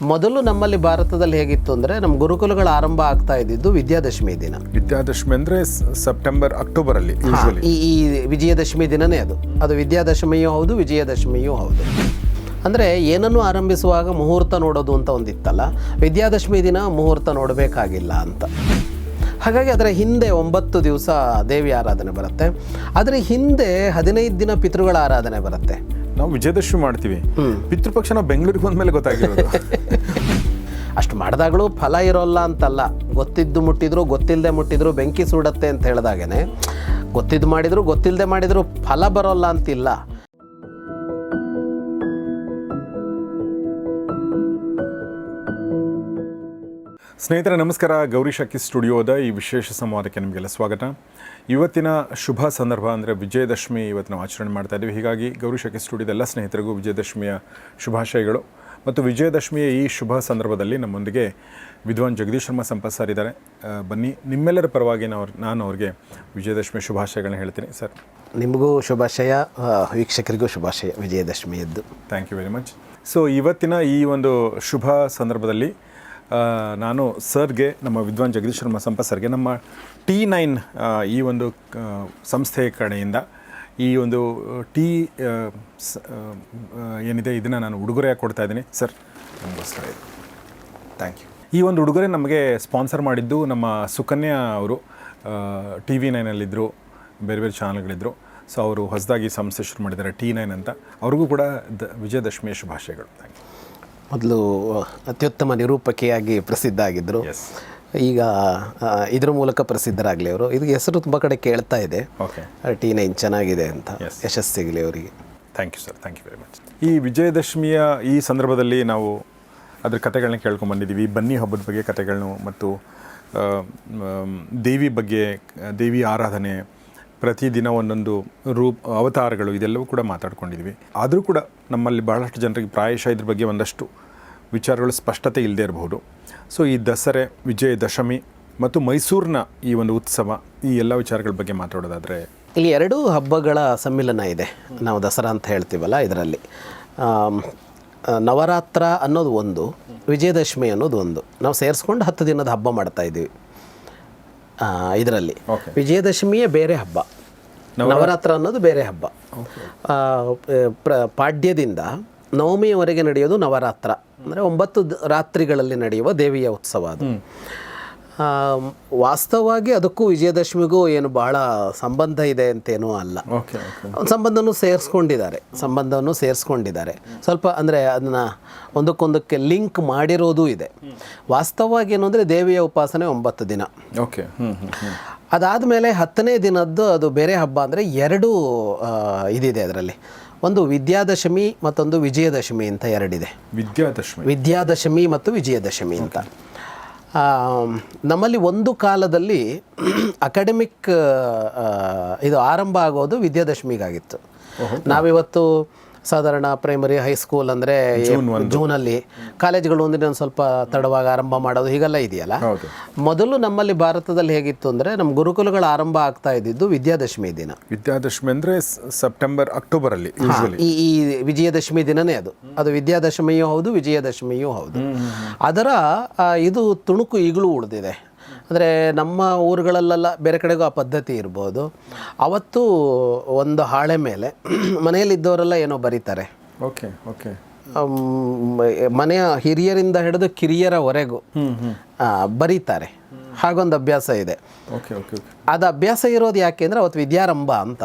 ಮೊದಲು ನಮ್ಮಲ್ಲಿ ಭಾರತದಲ್ಲಿ ಹೇಗಿತ್ತು ಅಂದರೆ ನಮ್ಮ ಗುರುಕುಲಗಳ ಆರಂಭ ಆಗ್ತಾ ಇದ್ದಿದ್ದು ವಿದ್ಯಾದಶಮಿ ದಿನ. ವಿದ್ಯಾದಶಮಿ ಅಂದ್ರೆ ಸೆಪ್ಟೆಂಬರ್ ಅಕ್ಟೋಬರ್ ಅಲ್ಲಿ ಈ ಈ ವಿಜಯದಶಮಿ ದಿನನೇ ಅದು. ಅದು ವಿದ್ಯಾದಶಮಿಯೂ ಹೌದು ವಿಜಯದಶಮಿಯೂ ಹೌದು. ಅಂದರೆ ಏನನ್ನು ಆರಂಭಿಸುವಾಗ ಮುಹೂರ್ತ ನೋಡೋದು ಅಂತ ಒಂದಿತ್ತಲ್ಲ ವಿದ್ಯಾದಶಮಿ ದಿನ ಮುಹೂರ್ತ ನೋಡಬೇಕಾಗಿಲ್ಲ ಅಂತ. ಹಾಗಾಗಿ ಅದರ ಹಿಂದೆ ಒಂಬತ್ತು ದಿವಸ ದೇವಿ ಆರಾಧನೆ ಬರುತ್ತೆ. ಅದರ ಹಿಂದೆ ಹದಿನೈದು ದಿನ ಪಿತೃಗಳ ಆರಾಧನೆ ಬರುತ್ತೆ. ನಾವು ವಿಜಯದಶಮಿ ಮಾಡ್ತೀವಿ. ಪಿತೃಪಕ್ಷ ನಾವು ಬೆಂಗಳೂರಿಗೆ ಬಂದ್ಮೇಲೆ ಗೊತ್ತಾಗಿರೋದು. ಅಷ್ಟು ಮಾಡಿದಾಗಲೂ ಫಲ ಇರೋಲ್ಲ ಅಂತಲ್ಲ. ಗೊತ್ತಿದ್ದು ಮುಟ್ಟಿದ್ರು ಗೊತ್ತಿಲ್ಲದೆ ಮುಟ್ಟಿದ್ರು ಬೆಂಕಿ ಸುಡತ್ತೆ ಅಂತ ಹೇಳಿದಾಗೇನೆ. ಗೊತ್ತಿದ್ದು ಮಾಡಿದ್ರು ಗೊತ್ತಿಲ್ಲದೆ ಮಾಡಿದ್ರು ಫಲ ಬರೋಲ್ಲ ಅಂತಿಲ್ಲ. ಸ್ನೇಹಿತರೆ, ನಮಸ್ಕಾರ. ಗೌರಿ ಶಕ್ತಿ ಸ್ಟುಡಿಯೋದ ಈ ವಿಶೇಷ ಸಂವಾದಕ್ಕೆ ನಿಮಗೆಲ್ಲ ಸ್ವಾಗತ. ಇವತ್ತಿನ ಶುಭ ಸಂದರ್ಭ ಅಂದರೆ ವಿಜಯದಶಮಿ ಇವತ್ತು ನಾವು ಆಚರಣೆ ಮಾಡ್ತಾ ಇದ್ದೀವಿ. ಹೀಗಾಗಿ ಗೌರಿ ಶಕ್ತಿ ಸ್ಟುಡಿಯೋದ ಎಲ್ಲ ಸ್ನೇಹಿತರಿಗೂ ವಿಜಯದಶಮಿಯ ಶುಭಾಶಯಗಳು. ಮತ್ತು ವಿಜಯದಶಮಿಯ ಈ ಶುಭ ಸಂದರ್ಭದಲ್ಲಿ ನಮ್ಮೊಂದಿಗೆ ವಿದ್ವಾನ್ ಜಗದೀಶ್ ಶರ್ಮಾ ಸಂಪತ್ ಸರ್ ಇದ್ದಾರೆ. ಬನ್ನಿ ನಿಮ್ಮೆಲ್ಲರ ಪರವಾಗಿ ನಾವು ನಾನು ಅವ್ರಿಗೆ ವಿಜಯದಶಮಿ ಶುಭಾಶಯಗಳನ್ನ ಹೇಳ್ತೀನಿ ಸರ್ ನಿಮಗೂ ಶುಭಾಶಯ ವೀಕ್ಷಕರಿಗೂ ಶುಭಾಶಯ ವಿಜಯದಶಮಿಯದ್ದು. Thank you very much so ಇವತ್ತಿನ ಈ ಒಂದು ಶುಭ ಸಂದರ್ಭದಲ್ಲಿ ನಾನು ಸರ್ಗೆ ನಮ್ಮ ವಿದ್ವಾನ್ ಜಗದೀಶ್ ಶರ್ಮಾ ಸಂಪತ್ ಸರ್ಗೆ ನಮ್ಮ ಟಿ ನೈನ್ ಈ ಒಂದು ಸಂಸ್ಥೆಯ ಕಡೆಯಿಂದ ಈ ಒಂದು ಟೀ ಏನಿದೆ ಇದನ್ನು ನಾನು ಉಡುಗೊರೆಯಾಗಿ ಕೊಡ್ತಾ ಇದ್ದೀನಿ. ಸರ್ ನಮಗೋಸ್ಕರ ಇದು. Thank you. ಈ ಒಂದು ಉಡುಗೊರೆ ನಮಗೆ ಸ್ಪಾನ್ಸರ್ ಮಾಡಿದ್ದು ನಮ್ಮ ಸುಕನ್ಯಾ ಅವರು. ಟಿ ವಿ ನೈನಲ್ಲಿದ್ದರು ಬೇರೆ ಬೇರೆ ಚಾನಲ್ಗಳಿದ್ದರು ಸೊ ಅವರು ಹೊಸದಾಗಿ ಸಂಸ್ಥೆ ಶುರು ಮಾಡಿದ್ದಾರೆ ಟಿ ನೈನ್ ಅಂತ. ಅವ್ರಿಗೂ ಕೂಡ ದ ವಿಜಯದಶಮಿಯ ಶುಭಾಶಯಗಳು. Thank you. ಮೊದಲು ಅತ್ಯುತ್ತಮ ನಿರೂಪಕಿಯಾಗಿ ಪ್ರಸಿದ್ಧ ಆಗಿದ್ದರು ಎಸ್ ಈಗ ಇದ್ರ ಮೂಲಕ ಪ್ರಸಿದ್ಧರಾಗಲಿ ಅವರು. ಇದು ಹೆಸರು ತುಂಬ ಕಡೆ ಕೇಳ್ತಾ ಇದೆ. ಓಕೆ ಟಿ ನೈನ್ ಚೆನ್ನಾಗಿದೆ ಅಂತ. ಯಶಸ್ಸು ಸಿಗಲಿ ಅವರಿಗೆ. Thank you sir thank you very much ಈ ವಿಜಯದಶಮಿಯ ಈ ಸಂದರ್ಭದಲ್ಲಿ ನಾವು ಅದ್ರ ಕಥೆಗಳನ್ನ ಕೇಳ್ಕೊಂಡ್ಬಂದಿದ್ದೀವಿ ಬನ್ನಿ ಹಬ್ಬದ ಬಗ್ಗೆ ಕಥೆಗಳನ್ನು ಮತ್ತು ದೇವಿ ಬಗ್ಗೆ ದೇವಿ ಆರಾಧನೆ ಪ್ರತಿದಿನ ಒಂದೊಂದು ರೂಪ ಅವತಾರಗಳು ಇದೆಲ್ಲವೂ ಕೂಡ ಮಾತಾಡ್ಕೊಂಡಿದ್ವಿ ಆದರೂ ಕೂಡ ನಮ್ಮಲ್ಲಿ ಭಾಳಷ್ಟು ಜನರಿಗೆ ಪ್ರಾಯಶಃ ಇದ್ರ ಬಗ್ಗೆ ಒಂದಷ್ಟು ವಿಚಾರಗಳು ಸ್ಪಷ್ಟತೆ ಇಲ್ಲದೆ ಇರಬಹುದು. ಸೊ ಈ ದಸರೆ ವಿಜಯದಶಮಿ ಮತ್ತು ಮೈಸೂರಿನ ಈ ಒಂದು ಉತ್ಸವ ಈ ಎಲ್ಲ ವಿಚಾರಗಳ ಬಗ್ಗೆ ಮಾತಾಡೋದಾದರೆ ಇಲ್ಲಿ ಎರಡೂ ಹಬ್ಬಗಳ ಸಮ್ಮಿಲನ ಇದೆ. ನಾವು ದಸರಾ ಅಂತ ಹೇಳ್ತೀವಲ್ಲ ಇದರಲ್ಲಿ. ನವರಾತ್ರ ಅನ್ನೋದು ಒಂದು ವಿಜಯದಶಮಿ ಅನ್ನೋದು ಒಂದು. ನಾವು ಸೇರಿಸ್ಕೊಂಡು ಹತ್ತು ದಿನದ ಹಬ್ಬ ಮಾಡ್ತಾ ಇದ್ದೀವಿ. ಇದರಲ್ಲಿ. ವಿಜಯದಶಮಿಯೇ ಬೇರೆ ಹಬ್ಬ. ನವರಾತ್ರ. ಅನ್ನೋದು ಬೇರೆ ಹಬ್ಬ. ಪ್ರ ಪಾಡ್ಯದಿಂದ ನವಮಿಯವರೆಗೆ ನಡೆಯೋದು ನವರಾತ್ರ. ಅಂದರೆ ಒಂಬತ್ತು ರಾತ್ರಿಗಳಲ್ಲಿ ನಡೆಯುವ ದೇವಿಯ ಉತ್ಸವ ಅದು. ವಾಸ್ತವವಾಗಿ ಅದಕ್ಕೂ ವಿಜಯದಶಮಿಗೂ ಏನು ಬಹಳ ಸಂಬಂಧ ಇದೆ ಅಂತೇನೂ ಅಲ್ಲ. ಸಂಬಂಧನೂ ಸೇರಿಸ್ಕೊಂಡಿದ್ದಾರೆ. ಸಂಬಂಧವನ್ನು ಸೇರಿಸ್ಕೊಂಡಿದ್ದಾರೆ. ಸ್ವಲ್ಪ ಅಂದರೆ ಅದನ್ನು ಒಂದಕ್ಕೊಂದಕ್ಕೆ ಲಿಂಕ್ ಮಾಡಿರೋದು ಇದೆ. ವಾಸ್ತವವಾಗಿ ಏನು ಅಂದರೆ ದೇವಿಯ ಉಪಾಸನೆ ಒಂಬತ್ತು ದಿನ. ಓಕೆ ಅದಾದ ಮೇಲೆ ಅದಾದಮೇಲೆ ಹತ್ತನೇ ದಿನದ್ದು ಅದು ಬೇರೆ ಹಬ್ಬ ಅಂದರೆ ಎರಡು ಇದಿದೆ ಅದರಲ್ಲಿ. ಒಂದು ವಿದ್ಯಾದಶಮಿ ಮತ್ತೊಂದು ವಿಜಯದಶಮಿ ಅಂತ ಎರಡಿದೆ. ವಿದ್ಯಾದಶಮಿ. ವಿದ್ಯಾದಶಮಿ ಮತ್ತು ವಿಜಯದಶಮಿ ಅಂತ. ನಮ್ಮಲ್ಲಿ ಒಂದು ಕಾಲದಲ್ಲಿ ಅಕಾಡೆಮಿಕ್ ಇದು ಆರಂಭ ಆಗೋದು ವಿದ್ಯಾದಶಮಿಗಾಗಿತ್ತು. ನಾವಿವತ್ತು ಸಾಧಾರಣ ಪ್ರೈಮರಿ ಹೈಸ್ಕೂಲ್ ಅಂದರೆ ಜೂನಲ್ಲಿ ಕಾಲೇಜ್ಗಳು ಒಂದಿನ ಒಂದು ಸ್ವಲ್ಪ ತಡವಾಗಿ ಆರಂಭ ಮಾಡೋದು ಹೀಗೆಲ್ಲ ಇದೆಯಲ್ಲ? ಮೊದಲು ನಮ್ಮಲ್ಲಿ ಭಾರತದಲ್ಲಿ ಹೇಗಿತ್ತು ಅಂದರೆ ನಮ್ಮ ಗುರುಕುಲಗಳ ಆರಂಭ ಆಗ್ತಾ ಇದ್ದಿದ್ದು ವಿದ್ಯಾದಶಮಿ ದಿನ. ವಿದ್ಯಾದಶಮಿ ಅಂದ್ರೆ ಸೆಪ್ಟೆಂಬರ್ ಅಕ್ಟೋಬರ್ ಅಲ್ಲಿ ಯೂಶುವಲಿ ಈ ಈ ವಿಜಯದಶಮಿ ದಿನನೇ ಅದು. ಅದು ವಿದ್ಯಾದಶಮಿಯೂ ಹೌದು ವಿಜಯದಶಮಿಯೂ ಹೌದು. ಅದರ ಇದು ತುಣುಕು ಈಗಲೂ ಉಳಿದಿದೆ. ಅಂದರೆ ನಮ್ಮ ಊರುಗಳಲ್ಲೆಲ್ಲ ಬೇರೆ ಕಡೆಗೂ ಆ ಪದ್ಧತಿ ಇರ್ಬೋದು. ಅವತ್ತು ಒಂದು ಹಾಳೆ ಮೇಲೆ ಮನೆಯಲ್ಲಿದ್ದವರೆಲ್ಲ ಏನೋ ಬರೀತಾರೆ. Okay okay. ಮನೆಯ ಹಿರಿಯರಿಂದ ಹಿಡಿದು ಕಿರಿಯರವರೆಗೂ ಬರೀತಾರೆ. ಹಾಗೊಂದು ಅಭ್ಯಾಸ ಇದೆ. Okay okay okay. ಅದು ಅಭ್ಯಾಸ ಇರೋದು ಯಾಕೆ ಅಂದರೆ ಅವತ್ತು ವಿದ್ಯಾರಂಭ ಅಂತ.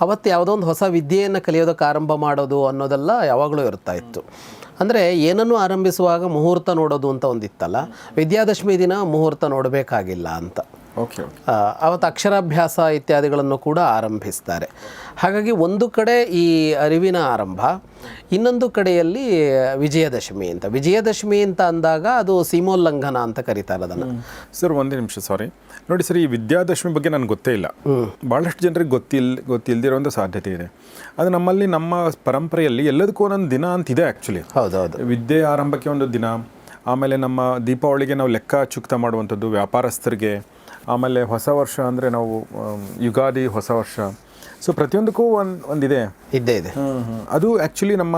ಅವತ್ತು ಯಾವುದೋ ಒಂದು ಹೊಸ ವಿದ್ಯೆಯನ್ನು ಕಲಿಯೋದಕ್ಕೆ ಆರಂಭ ಮಾಡೋದು ಅನ್ನೋದೆಲ್ಲ ಯಾವಾಗಲೂ ಇರ್ತಾ ಇತ್ತು. ಅಂದರೆ ಏನನ್ನು ಆರಂಭಿಸುವಾಗ ಮುಹೂರ್ತ ನೋಡೋದು ಅಂತ ಒಂದಿತ್ತಲ್ಲ? ವಿದ್ಯಾದಶಮಿ ದಿನ ಮುಹೂರ್ತ ನೋಡಬೇಕಾಗಿಲ್ಲ ಅಂತ. ಓಕೆ ಅವತ್ತು ಅಕ್ಷರಾಭ್ಯಾಸ ಇತ್ಯಾದಿಗಳನ್ನು ಕೂಡ ಆರಂಭಿಸ್ತಾರೆ. ಹಾಗಾಗಿ ಒಂದು ಕಡೆ ಈ ಅರಿವಿನ ಆರಂಭ ಇನ್ನೊಂದು ಕಡೆಯಲ್ಲಿ ವಿಜಯದಶಮಿ ಅಂತ. ವಿಜಯದಶಮಿ ಅಂತ ಅಂದಾಗ ಅದು ಸೀಮೋಲ್ಲಂಘನ ಅಂತ ಕರೀತಾರೆ ಅದನ್ನು ಸರ್ ಒಂದೇ ನಿಮಿಷ ಸಾರಿ ನೋಡಿ ಸರ್ ಈ ವಿದ್ಯಾದಶಮಿ ಬಗ್ಗೆ ನನಗೆ ಗೊತ್ತೇ ಇಲ್ಲ. ಭಾಳಷ್ಟು ಜನರಿಗೆ ಗೊತ್ತಿಲ್ ಗೊತ್ತಿಲ್ದಿರೋ ಒಂದು ಸಾಧ್ಯತೆ ಇದೆ. ಅದು ನಮ್ಮಲ್ಲಿ ನಮ್ಮ ಪರಂಪರೆಯಲ್ಲಿ ಎಲ್ಲದಕ್ಕೂ ಒಂದೊಂದು ದಿನ ಅಂತಿದೆ ಆ್ಯಕ್ಚುಲಿ ಹೌದೌದು. ವಿದ್ಯೆ ಆರಂಭಕ್ಕೆ ಒಂದು ದಿನ ಆಮೇಲೆ ನಮ್ಮ ದೀಪಾವಳಿಗೆ ನಾವು ಲೆಕ್ಕ ಚುಕ್ತ ಮಾಡುವಂಥದ್ದು ವ್ಯಾಪಾರಸ್ಥರಿಗೆ ಆಮೇಲೆ ಹೊಸ ವರ್ಷ ಅಂದರೆ ನಾವು ಯುಗಾದಿ ಹೊಸ ವರ್ಷ. ಸೊ ಪ್ರತಿಯೊಂದಕ್ಕೂ ಒಂದು ಒಂದಿದೆ. ಇದ್ದೇ ಇದೆ. ಅದು ಆ್ಯಕ್ಚುಲಿ ನಮ್ಮ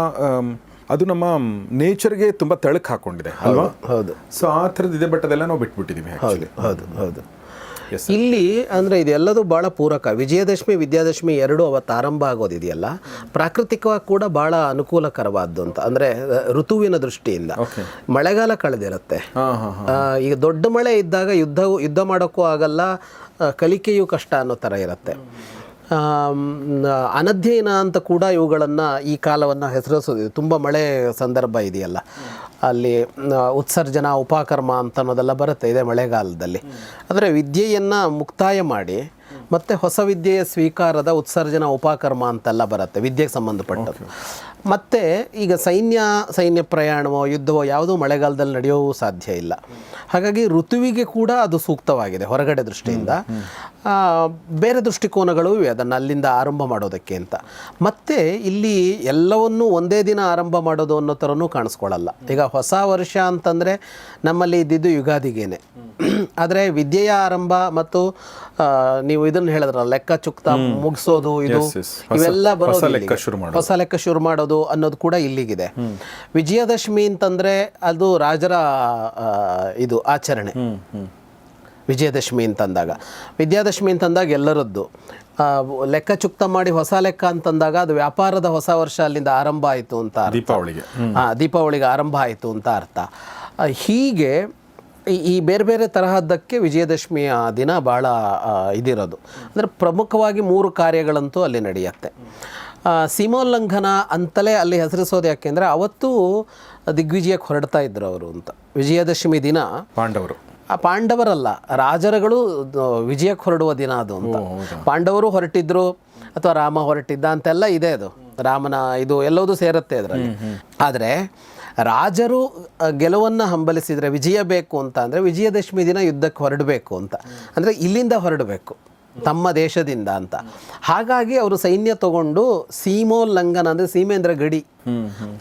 ಅದು ನಮ್ಮ ನೇಚರ್ಗೆ ತುಂಬ ತಳಕ್ಕೆ ಹಾಕೊಂಡಿದೆ ಅಲ್ವಾ? ಹೌದು ಸೊ ಆ ಥರದ್ದು ಇದೆ ಬಟ್ ಅದೆಲ್ಲ ನಾವು ಬಿಟ್ಬಿಟ್ಟಿದ್ದೀವಿ ಹೌದು ಹೌದು ಹೌದು. ಇಲ್ಲಿ ಅಂದರೆ ಇದೆಲ್ಲದೂ ಭಾಳ ಪೂರಕ. ವಿಜಯದಶಮಿ ವಿದ್ಯಾದಶಮಿ ಎರಡು ಅವತ್ತು ಆರಂಭ ಆಗೋದಿದೆಯಲ್ಲ? ಪ್ರಾಕೃತಿಕವಾಗಿ ಕೂಡ ಭಾಳ ಅನುಕೂಲಕರವಾದ್ದು ಅಂತ ಅಂದರೆ ಋತುವಿನ ದೃಷ್ಟಿಯಿಂದ. ಮಳೆಗಾಲ ಕಳೆದಿರುತ್ತೆ. ಹಾಂ ಹಾಂ ಈಗ ದೊಡ್ಡ ಮಳೆ ಇದ್ದಾಗ ಯುದ್ಧ ಯುದ್ಧ ಮಾಡೋಕ್ಕೂ ಆಗಲ್ಲ ಕಲಿಕೆಯು ಕಷ್ಟ ಅನ್ನೋ ಥರ ಇರುತ್ತೆ. ಅನಧ್ಯಯನ ಅಂತ ಕೂಡ ಇವುಗಳನ್ನು ಈ ಕಾಲವನ್ನು ಹೆಸರಿಸೋದು ತುಂಬ ಮಳೆ ಸಂದರ್ಭ ಇದೆಯಲ್ಲ. ಅಲ್ಲಿ ಉತ್ಸರ್ಜನ ಉಪಕರ್ಮ ಅಂತ ಅನ್ನೋದೆಲ್ಲ ಬರುತ್ತೆ ಇದೆ ಮಳೆಗಾಲದಲ್ಲಿ. ಆದರೆ ವಿದ್ಯೆಯನ್ನು ಮುಕ್ತಾಯ ಮಾಡಿ ಮತ್ತು ಹೊಸ ವಿದ್ಯೆಯ ಸ್ವೀಕಾರದ ಉತ್ಸರ್ಜನಾ ಉಪಕರ್ಮ ಅಂತೆಲ್ಲ ಬರುತ್ತೆ ವಿದ್ಯೆಗೆ ಸಂಬಂಧಪಟ್ಟದ್ದು. ಮತ್ತು ಈಗ ಸೈನ್ಯ ಸೈನ್ಯ ಪ್ರಯಾಣವೋ ಯುದ್ಧವೋ ಯಾವುದೂ ಮಳೆಗಾಲದಲ್ಲಿ ನಡೆಯೋವು ಸಾಧ್ಯ ಇಲ್ಲ. ಹಾಗಾಗಿ ಋತುವಿಗೆ ಕೂಡ ಅದು ಸೂಕ್ತವಾಗಿದೆ ಹೊರಗಡೆ ದೃಷ್ಟಿಯಿಂದ. ಬೇರೆ ದೃಷ್ಟಿಕೋನಗಳು ಇವೆ. ಅದನ್ನು ಅಲ್ಲಿಂದ ಆರಂಭ ಮಾಡೋದಕ್ಕೆ ಅಂತ. ಮತ್ತು ಇಲ್ಲಿ ಎಲ್ಲವನ್ನೂ ಒಂದೇ ದಿನ ಆರಂಭ ಮಾಡೋದು ಅನ್ನೋ ಥರನೂ ಕಾಣಿಸ್ಕೊಳ್ಳಲ್ಲ. ಈಗ ಹೊಸ ವರ್ಷ ಅಂತಂದರೆ ನಮ್ಮಲ್ಲಿ ಇದ್ದಿದ್ದು ಯುಗಾದಿಗೇನೆ. ಆದರೆ ವಿದ್ಯೆಯ ಆರಂಭ ಮತ್ತು ನೀವು ಇದನ್ನು ಹೇಳಿದ್ರಲ್ಲ ಲೆಕ್ಕ ಚುಕ್ತ ಮುಗಿಸೋದು ಇದು ಇವೆಲ್ಲ ಬರೋದು. ಹೊಸ ಲೆಕ್ಕ ಶುರು ಮಾಡೋದು. ಅನ್ನೋದು ಕೂಡ ಇಲ್ಲಿಗಿದೆ. ವಿಜಯದಶಮಿ ಅಂತಂದರೆ ಅದು ರಾಜರ ಇದು ಆಚರಣೆ. ವಿಜಯದಶಮಿ ಅಂತಂದಾಗ ವಿದ್ಯಾದಶಮಿ ಅಂತಂದಾಗ ಎಲ್ಲರದ್ದು. ಲೆಕ್ಕ ಚುಕ್ತ ಮಾಡಿ ಹೊಸ ಲೆಕ್ಕ ಅಂತಂದಾಗ ಅದು ವ್ಯಾಪಾರದ ಹೊಸ ವರ್ಷ ಅಲ್ಲಿಂದ ಆರಂಭ ಆಯಿತು ಅಂತ ದೀಪಾವಳಿಗೆ. ಹಾಂ ದೀಪಾವಳಿಗೆ ಆರಂಭ ಆಯಿತು ಅಂತ ಅರ್ಥ. ಹೀಗೆ ಈ- ಬೇರೆ ಬೇರೆ ತರಹದ್ದಕ್ಕೆ ವಿಜಯದಶಮಿಯ ದಿನ ಭಾಳ ಇದಿರೋದು. ಅಂದರೆ ಪ್ರಮುಖವಾಗಿ ಮೂರು ಕಾರ್ಯಗಳಂತೂ ಅಲ್ಲಿ ನಡೆಯುತ್ತೆ. ಸೀಮೋಲ್ಲಂಘನ ಅಂತಲೇ ಅಲ್ಲಿ ಹೆಸರಿಸೋದು ಯಾಕೆಂದರೆ ಅವತ್ತು ದಿಗ್ವಿಜಯಕ್ಕೆ ಹೊರಡ್ತಾ ಇದ್ರು ಅವರು ಅಂತ. ವಿಜಯದಶಮಿ ದಿನ ಪಾಂಡವರು. ಆ ಪಾಂಡವರಲ್ಲ ರಾಜರುಗಳು ವಿಜಯಕ್ಕೆ ಹೊರಡುವ ದಿನ ಅದು ಅಂತ. ಪಾಂಡವರು ಹೊರಟಿದ್ರು ಅಥವಾ ರಾಮ ಹೊರಟಿದ್ದ ಅಂತೆಲ್ಲ ಇದೆ ಅದು. ರಾಮನ ಇದು ಎಲ್ಲವೂ ಸೇರುತ್ತೆ ಅದರಲ್ಲಿ. ಆದರೆ ರಾಜರು ಗೆಲುವನ್ನ ಗೆಲುವನ್ನು ಹಂಬಲಿಸಿದರೆ ವಿಜಯ ಬೇಕು ಅಂತ ಅಂದರೆ ವಿಜಯದಶಮಿ ದಿನ ಯುದ್ಧಕ್ಕೆ ಹೊರಡಬೇಕು ಅಂತ. ಅಂದರೆ ಇಲ್ಲಿಂದ ಹೊರಡಬೇಕು. ತಮ್ಮ ದೇಶದಿಂದ ಅಂತ. ಹಾಗಾಗಿ ಅವರು ಸೈನ್ಯ ತಗೊಂಡು ಸೀಮೋಲ್ಲಂಘನ ಅಂದರೆ ಸೀಮೇಂದ್ರ ಗಡಿ,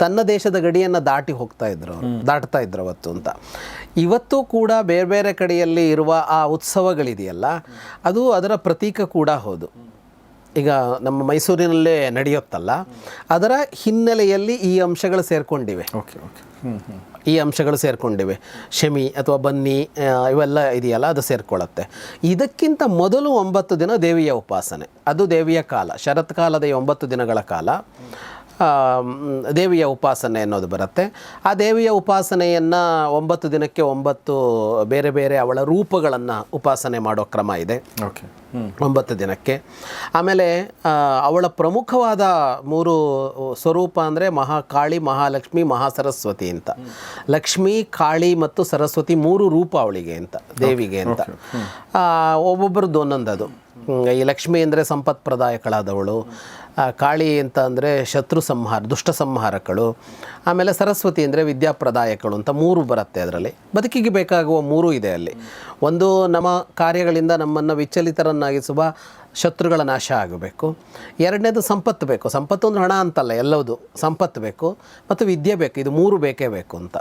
ತನ್ನ ದೇಶದ ಗಡಿಯನ್ನು ದಾಟಿ ಹೋಗ್ತಾ ಇದ್ರು ಅವರು, ದಾಟ್ತಾ ಇದ್ರು ಅವತ್ತು ಅಂತ. ಇವತ್ತು ಕೂಡ ಬೇರೆ ಬೇರೆ ಕಡೆಯಲ್ಲಿ ಇರುವ ಆ ಉತ್ಸವಗಳಿದೆಯಲ್ಲ, ಅದು ಅದರ ಪ್ರತೀಕ ಕೂಡ ಹೌದು. ಈಗ ನಮ್ಮ ಮೈಸೂರಿನಲ್ಲೇ ನಡೆಯುತ್ತಲ್ಲ, ಅದರ ಹಿನ್ನೆಲೆಯಲ್ಲಿ ಈ ಅಂಶಗಳು ಸೇರ್ಕೊಂಡಿವೆ. ಓಕೆ ಓಕೆ ಈ ಅಂಶಗಳು ಸೇರಿಕೊಂಡಿವೆ. ಶಮಿ ಅಥವಾ ಬನ್ನಿ ಇವೆಲ್ಲ ಇದೆಯಲ್ಲ, ಅದು ಸೇರಿಕೊಳ್ಳುತ್ತೆ. ಇದಕ್ಕಿಂತ ಮೊದಲು ಒಂಬತ್ತು ದಿನ ದೇವಿಯ ಉಪಾಸನೆ. ಅದು ದೇವಿಯ ಕಾಲ, ಶರತ್ಕಾಲದ ಒಂಬತ್ತು ದಿನಗಳ ಕಾಲ. ದೇವಿಯ ಉಪಾಸನೆ ಅನ್ನೋದು ಬರುತ್ತೆ. ಆ ದೇವಿಯ ಉಪಾಸನೆಯನ್ನು ಒಂಬತ್ತು ದಿನಕ್ಕೆ ಒಂಬತ್ತು ಬೇರೆ ಬೇರೆ ಅವಳ ರೂಪಗಳನ್ನು ಉಪಾಸನೆ ಮಾಡೋ ಕ್ರಮ ಇದೆ. ಓಕೆ ಒಂಬತ್ತು ದಿನಕ್ಕೆ. ಆಮೇಲೆ ಅವಳ ಪ್ರಮುಖವಾದ ಮೂರು ಸ್ವರೂಪ ಅಂದರೆ ಮಹಾಕಾಳಿ ಮಹಾಲಕ್ಷ್ಮಿ ಮಹಾಸರಸ್ವತಿ ಅಂತ. ಲಕ್ಷ್ಮಿ ಕಾಳಿ ಮತ್ತು ಸರಸ್ವತಿ ಮೂರು ರೂಪ ಅವಳಿಗೆ ಅಂತ ದೇವಿಗೆ ಅಂತ. ಒಬ್ಬೊಬ್ಬರದ್ದು ಒಂದೊಂದದು. ಈ ಲಕ್ಷ್ಮಿ ಅಂದರೆ ಸಂಪತ್ಪ್ರದಾಯಕಳಾದವಳು ಕಾಳಿ ಅಂತ ಅಂದರೆ ಶತ್ರು ಸಂಹಾರ ದುಷ್ಟ ಸಂಹಾರಕಳು ಆಮೇಲೆ ಸರಸ್ವತಿ ಅಂದರೆ ವಿದ್ಯಾಪ್ರದಾಯಕಳು ಅಂತ ಮೂರು ಬರುತ್ತೆ ಅದರಲ್ಲಿ. ಬದುಕಿಗೆ ಬೇಕಾಗುವ ಮೂರು ಇದೆ ಅಲ್ಲಿ. ಒಂದು ನಮ್ಮ ಕಾರ್ಯಗಳಿಂದ ನಮ್ಮನ್ನು ವಿಚಲಿತರನ್ನಾಗಿಸುವ ಶತ್ರುಗಳ ನಾಶ ಆಗಬೇಕು. ಎರಡನೇದು ಸಂಪತ್ತು ಬೇಕು. ಸಂಪತ್ತು ಅಂದ್ರೆ ಹಣ ಅಂತಲ್ಲ ಎಲ್ಲವುದು ಸಂಪತ್ತು ಬೇಕು ಮತ್ತು ವಿದ್ಯೆ ಬೇಕು. ಇದು ಮೂರು ಬೇಕೇ ಬೇಕು ಅಂತ.